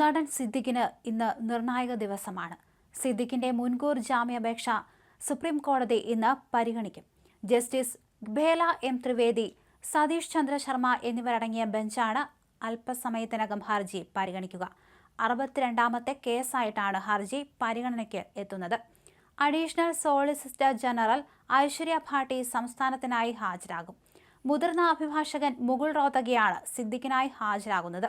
നടൻ സിദ്ദിഖിന് ഇന്ന് നിർണായക ദിവസമാണ്. സിദ്ദിഖിന്റെ മുൻകൂർ ജാമ്യാപേക്ഷ സുപ്രീം കോടതി ഇന്ന് പരിഗണിക്കും. ജസ്റ്റിസ് ഭേല എം ത്രിവേദി സതീഷ് ചന്ദ്ര ശർമ്മ എന്നിവരടങ്ങിയ ബെഞ്ചാണ് അല്പസമയത്തിനകം ഹർജി പരിഗണിക്കുക. അറുപത്തിരണ്ടാമത്തെ കേസായിട്ടാണ് ഹർജി പരിഗണനയ്ക്ക് എത്തുന്നത്. Additional solicitor general Aishwarya Bhati സംസ്ഥാനത്തിനായി ഹാജരാകും. മുതിർന്ന അഭിഭാഷകൻ മുകുൾ റോത്തകിയാണ് സിദ്ദിഖിനായി ഹാജരാകുന്നത്.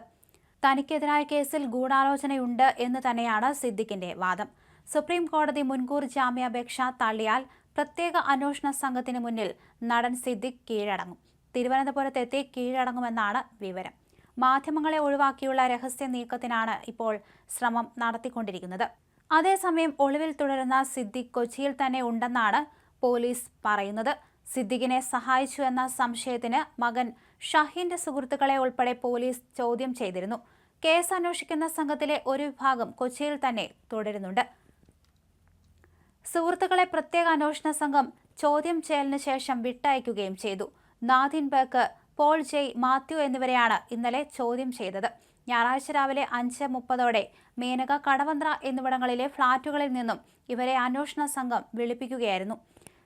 തനിക്കെതിരായ കേസിൽ ഗൂഢാലോചനയുണ്ട് എന്ന് തന്നെയാണ് സിദ്ദിഖിന്റെ വാദം. സുപ്രീം കോടതി മുൻകൂർ ജാമ്യാപേക്ഷ തള്ളിയാൽ പ്രത്യേക അന്വേഷണ സംഘത്തിന് മുന്നിൽ നടൻ സിദ്ദിഖ് കീഴടങ്ങും. തിരുവനന്തപുരത്തെത്തി കീഴടങ്ങുമെന്നാണ് വിവരം. മാധ്യമങ്ങളെ ഒഴിവാക്കിയുള്ള രഹസ്യ നീക്കത്തിനാണ് ഇപ്പോൾ ശ്രമം നടത്തിക്കൊണ്ടിരിക്കുന്നത്. അതേസമയം ഒളിവിൽ തുടരുന്ന സിദ്ദിഖ് കൊച്ചിയിൽ തന്നെ ഉണ്ടെന്നാണ് പോലീസ് പറയുന്നത്. സിദ്ദിഖിനെ സഹായിച്ചു എന്ന സംശയത്തിന് മകൻ ഷഹീന്റെ സുഹൃത്തുക്കളെ ഉൾപ്പെടെ പോലീസ് ചോദ്യം ചെയ്തിരുന്നു. കേസ് അന്വേഷിക്കുന്ന സംഘത്തിലെ ഒരു വിഭാഗം കൊച്ചിയിൽ തന്നെ തുടരുന്നുണ്ട്. സുഹൃത്തുക്കളെ പ്രത്യേക അന്വേഷണ സംഘം ചോദ്യം ചെയ്യലിന് ശേഷം വിട്ടയക്കുകയും ചെയ്തു. നാദിൻ ബേക്ക് പോൾ ജെയ് മാത്യു എന്നിവരെയാണ് ഇന്നലെ ചോദ്യം ചെയ്തത്. ഞായറാഴ്ച രാവിലെ അഞ്ച് മുപ്പതോടെ മേനക കടവന്ത്ര എന്നിവിടങ്ങളിലെ ഫ്ളാറ്റുകളിൽ നിന്നും ഇവരെ അന്വേഷണ സംഘം വിളിപ്പിക്കുകയായിരുന്നു.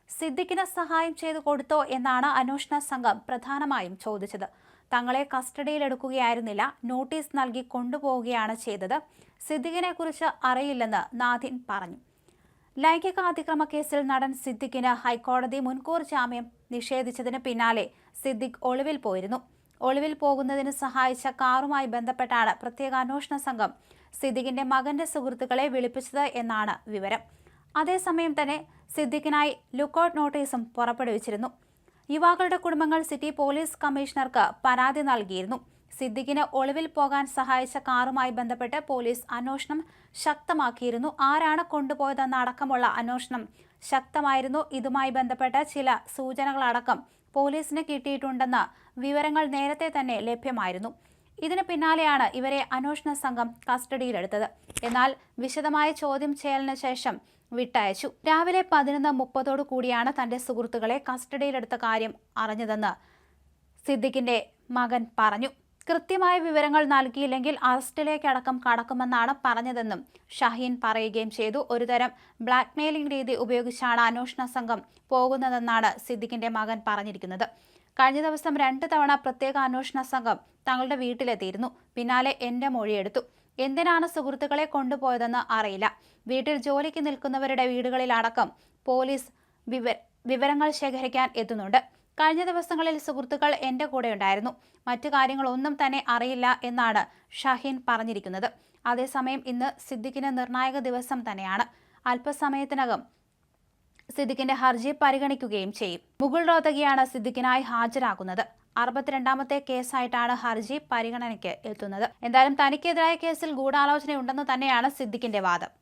സിദ്ദിഖിന് സഹായം ചെയ്തു കൊടുത്തോ എന്നാണ് അന്വേഷണ സംഘം പ്രധാനമായും ചോദിച്ചത്. തങ്ങളെ കസ്റ്റഡിയിലെടുക്കുകയായിരുന്നില്ല നോട്ടീസ് നൽകി കൊണ്ടുപോവുകയാണ് ചെയ്തത്. സിദ്ദിഖിനെ കുറിച്ച് അറിയില്ലെന്ന് നാഥിൻ പറഞ്ഞു. ലൈംഗിക അതിക്രമ കേസിൽ നടൻ സിദ്ദിഖിന് ഹൈക്കോടതി മുൻകൂർ ജാമ്യം നിഷേധിച്ചതിന് പിന്നാലെ സിദ്ദിഖ് ഒളിവിൽ പോയിരുന്നു. ഒളിവിൽ പോകുന്നതിന് സഹായിച്ച കാറുമായി ബന്ധപ്പെട്ടാണ് പ്രത്യേക അന്വേഷണ സംഘം സിദ്ദിഖിന്റെ മകന്റെ സുഹൃത്തുക്കളെ വിളിപ്പിച്ചത് എന്നാണ് വിവരം. അതേസമയം തന്നെ സിദ്ദിഖിനായി ലുക്കൌട്ട് നോട്ടീസും പുറപ്പെടുവിച്ചിരുന്നു. യുവാക്കളുടെ കുടുംബങ്ങൾ സിറ്റി പോലീസ് കമ്മീഷണർക്ക് പരാതി നൽകിയിരുന്നു. സിദ്ദിഖിന് ഒളിവിൽ പോകാൻ സഹായിച്ച കാറുമായി ബന്ധപ്പെട്ട് പോലീസ് അന്വേഷണം ശക്തമാക്കിയിരുന്നു. ആരാണ് കൊണ്ടുപോയതെന്ന അടക്കമുള്ള അന്വേഷണം ശക്തമായിരുന്നു. ഇതുമായി ബന്ധപ്പെട്ട ചില സൂചനകളടക്കം പോലീസിന് കിട്ടിയിട്ടുണ്ടെന്ന വിവരങ്ങൾ നേരത്തെ തന്നെ ലഭ്യമായിരുന്നു. ഇതിന് പിന്നാലെയാണ് ഇവരെ അന്വേഷണ സംഘം കസ്റ്റഡിയിലെടുത്തത്. എന്നാൽ വിശദമായ ചോദ്യം ചെയ്യലിന് ശേഷം വിട്ടയച്ചു. രാവിലെ പതിനൊന്ന് മുപ്പതോടു കൂടിയാണ് തന്റെ സുഹൃത്തുക്കളെ കസ്റ്റഡിയിലെടുത്ത കാര്യം അറിഞ്ഞതെന്ന് സിദ്ദിഖിന്റെ മകൻ പറഞ്ഞു. കൃത്യമായ വിവരങ്ങൾ നൽകിയില്ലെങ്കിൽ അറസ്റ്റിലേക്കടക്കം കടക്കുമെന്നാണ് പറഞ്ഞതെന്നും ഷഹീൻ പറയുകയും ചെയ്തു. ഒരുതരം ബ്ലാക്ക്മെയിലിംഗ് രീതി ഉപയോഗിച്ചാണ് അന്വേഷണ സംഘം പോകുന്നതെന്നാണ് സിദ്ദിഖിന്റെ മകൻ പറഞ്ഞിരിക്കുന്നത്. കഴിഞ്ഞ ദിവസം രണ്ട് തവണ പ്രത്യേക അന്വേഷണ സംഘം തങ്ങളുടെ വീട്ടിലെത്തിയിരുന്നു. പിന്നാലെ എന്റെ മൊഴിയെടുത്തു. എന്തിനാണ് സുഹൃത്തുക്കളെ കൊണ്ടുപോയതെന്ന് അറിയില്ല. വീട്ടിൽ ജോലിക്ക് നിൽക്കുന്നവരുടെ വീടുകളിലടക്കം പോലീസ് വിവരങ്ങൾ ശേഖരിക്കാൻ എത്തുന്നുണ്ട്. കഴിഞ്ഞ ദിവസങ്ങളിൽ സുഹൃത്തുക്കൾ എന്റെ കൂടെ ഉണ്ടായിരുന്നു മറ്റു കാര്യങ്ങളൊന്നും തന്നെ അറിയില്ല എന്നാണ് ഷഹീൻ പറഞ്ഞിരിക്കുന്നത്. അതേസമയം ഇന്ന് സിദ്ദിഖിന് നിർണായക ദിവസം തന്നെയാണ്. അല്പസമയത്തിനകം സിദ്ദിഖിന്റെ ഹർജി പരിഗണിക്കുകയും ചെയ്യും. മുകുൾ റോതകിയാണ് സിദ്ദിഖിനായി ഹാജരാകുന്നത്. അറുപത്തിരണ്ടാമത്തെ കേസായിട്ടാണ് ഹർജി പരിഗണനയ്ക്ക് എത്തുന്നത്. എന്തായാലും തനിക്കെതിരായ കേസിൽ ഗൂഢാലോചനയുണ്ടെന്ന് തന്നെയാണ് സിദ്ദിഖിന്റെ വാദം.